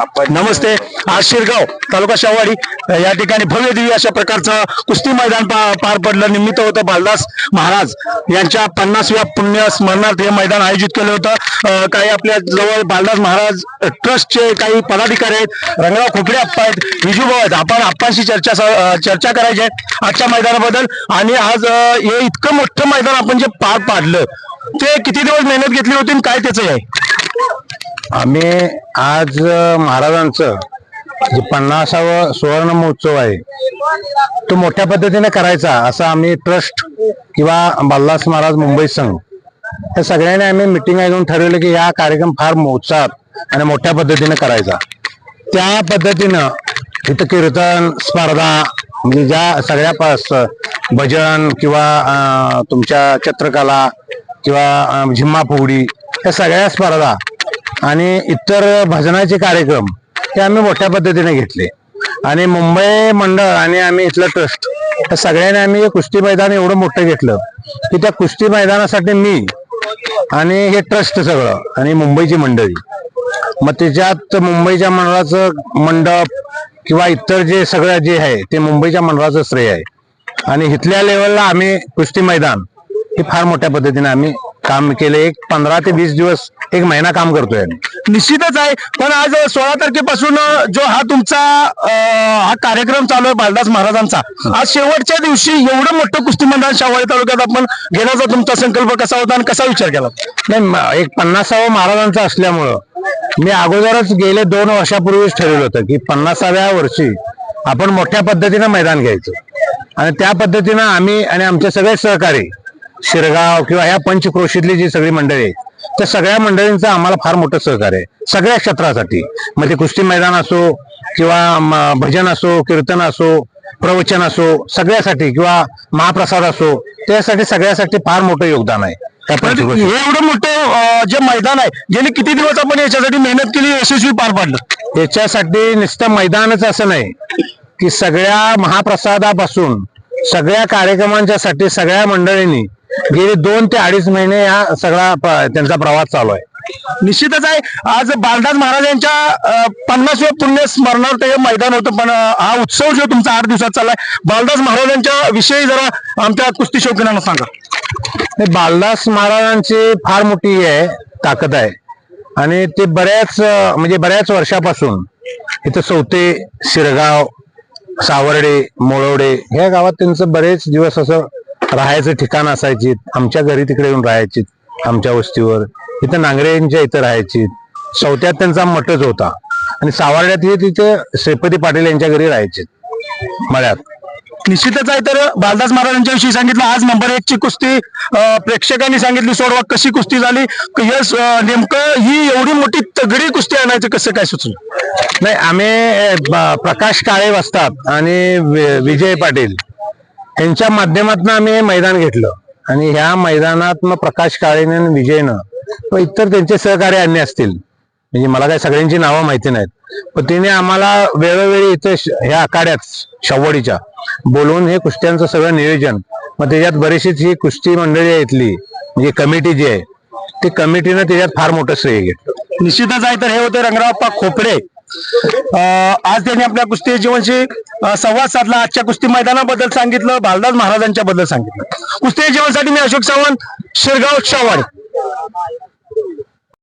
नमस्ते आज शिरगाव तालुका शाहवाडी. या ठिकाणी भव्य दिव्य अशा प्रकारचं कुस्ती मैदान पा- पार पडलं. निमित्त होतं बालदास महाराज यांच्या पन्नासव्या पुण्य स्मरणार्थ हे मैदान आयोजित केलं होतं. काही आपल्या जवळ बालदास महाराज ट्रस्टचे काही पदाधिकारी आहेत. रंगराव खोपडे आप्पा आहेत. विजूभाऊ आहेत. आपण आप्पांशी चर्चा चर्चा करायची आहे आजच्या मैदानाबद्दल. आणि आज हे इतकं मोठं मैदान आपण जे पार पाडलं ते किती दिवस मेहनत घेतली होती आणि काय त्याचं आहे? आम्ही आज महाराजांचं जे पन्नासावं सुवर्ण महोत्सव आहे तो मोठ्या पद्धतीने करायचा असं आम्ही ट्रस्ट किंवा बल्लास महाराज मुंबई संघ. या सगळ्यांनी आम्ही मिटिंग आयोजून ठरवलं की या कार्यक्रम फार उत्साहात आणि मोठ्या पद्धतीने करायचा. त्या पद्धतीनं इथं कीर्तन स्पर्धा म्हणजे ज्या सगळ्या भजन किंवा तुमच्या चित्रकला किंवा झिम्मा फुगडी या सगळ्या स्पर्धा आणि इतर भजनाचे कार्यक्रम हे आम्ही मोठ्या पद्धतीने घेतले. आणि मुंबई मंडळ आणि आम्ही इथलं ट्रस्ट या सगळ्यांनी आम्ही कुस्ती मैदान एवढं मोठं घेतलं की त्या कुस्ती मैदानासाठी मी आणि हे ट्रस्ट सगळं आणि मुंबईची मंडळी मग त्याच्यात मुंबईच्या मंडळाचं मंडप किंवा इतर जे सगळं जे आहे ते मुंबईच्या मंडळाचं श्रेय आहे. आणि इथल्या लेवलला आम्ही कुस्ती मैदान हे फार मोठ्या पद्धतीने आम्ही काम केले. एक पंधरा ते वीस दिवस एक महिना काम करतोय. निश्चितच आहे. पण आज सोळा तारखेपासून जो हा तुमचा हा कार्यक्रम चालू आहे बालदास महाराजांचा आज शेवटच्या दिवशी एवढं मोठं कुस्ती मंडळ शाहवाडी तालुक्यात आपण घेण्याचा तुमचा संकल्प कसा होता आणि कसा विचार केला? नाही एक पन्नासावं महाराजांचा असल्यामुळं मी अगोदरच गेले दोन वर्षापूर्वीच ठरवलं होतं की पन्नासाव्या वर्षी आपण मोठ्या पद्धतीनं मैदान घ्यायचं. आणि त्या पद्धतीनं आम्ही आणि आमचे सगळे सहकारी शिरगाव किंवा ह्या पंचक्रोशीतली जी सगळी मंडळी आहेत त्या सगळ्या मंडळींचं आम्हाला फार मोठं सहकार्य आहे. सगळ्या क्षेत्रासाठी. मग ते कुस्ती मैदान असो किंवा भजन असो कीर्तन असो प्रवचन असो सगळ्यासाठी किंवा महाप्रसाद असो त्यासाठी सगळ्यासाठी फार मोठं योगदान आहे. पण हे एवढं मोठं जे मैदान आहे गेले किती दिवस आपण याच्यासाठी मेहनत केली यशस्वी पार पाडलं? याच्यासाठी नुसतं मैदानच असं नाही की सगळ्या महाप्रसादापासून सगळ्या कार्यक्रमांच्या साठी सगळ्या मंडळींनी गेले दोन ते अडीच महिने हा सगळा त्यांचा प्रवास चालू आहे. निश्चितच आहे. आज बालदास महाराज यांच्या पन्नासव्या पुण्य स्मरणार्थ हे मैदान होतं पण हा उत्सव जो तुमचा आठ दिवसात चाललाय बालदास महाराजांच्या विषयी जरा आमच्या कुस्ती शौकीनांना सांगा. बालदास महाराजांची फार मोठी आहे ताकद आहे. आणि ते बऱ्याच म्हणजे बऱ्याच वर्षापासून इथं सौते शिरगाव सावर्डे मोळवडे ह्या गावात त्यांचं बरेच दिवस असं राहायचं ठिकाण असायची आमच्या घरी तिकडे येऊन राहायची आमच्या वस्तीवर. इथं नांगरेंच्या इथं राहायची. चौथ्यात त्यांचा मठच होता. आणि सावर्ड्यात हे तिथे श्रीपती पाटील यांच्या घरी राहायचे. मळ्यात. निश्चितच आहे तर बालदास महाराजांच्या विषयी सांगितलं. आज नंबर एक ची कुस्ती प्रेक्षकांनी सांगितली. सोडवा कशी कुस्ती झाली? यस नेमकं ही एवढी मोठी तगडी कुस्ती आणायचं कसं काय सुचलं? नाही आम्ही प्रकाश काळे बसतात आणि विजय पाटील. यांच्या माध्यमातून आम्ही हे मैदान घेतलं. आणि ह्या मैदानात मग प्रकाश काळेने विजयनं व इतर त्यांचे सहकार्य अन्य असतील. म्हणजे मला काही सगळ्यांची नावं माहिती नाहीत. पण तिने आम्हाला वेळोवेळी इथे ह्या आखाड्यात शव्वडीच्या बोलवून हे कुस्त्यांचं सगळं नियोजन मग त्याच्यात बरीचशीच ही कुस्ती मंडळी आहे इथली म्हणजे कमिटी जी आहे ती कमिटीनं त्याच्यात फार मोठं श्रेय घेतलं. निश्चितच आहे तर हे होते रंगरावप्पा खोपडे. आज त्यांनी आपल्या कुस्ती जीवनशी संवाद साधला. आजच्या कुस्ती मैदानाबद्दल सांगितलं. भालदास महाराजांच्या बद्दल सांगितलं. कुस्ती जीवनसाठी मी अशोक सावंत शिरगाव शावाड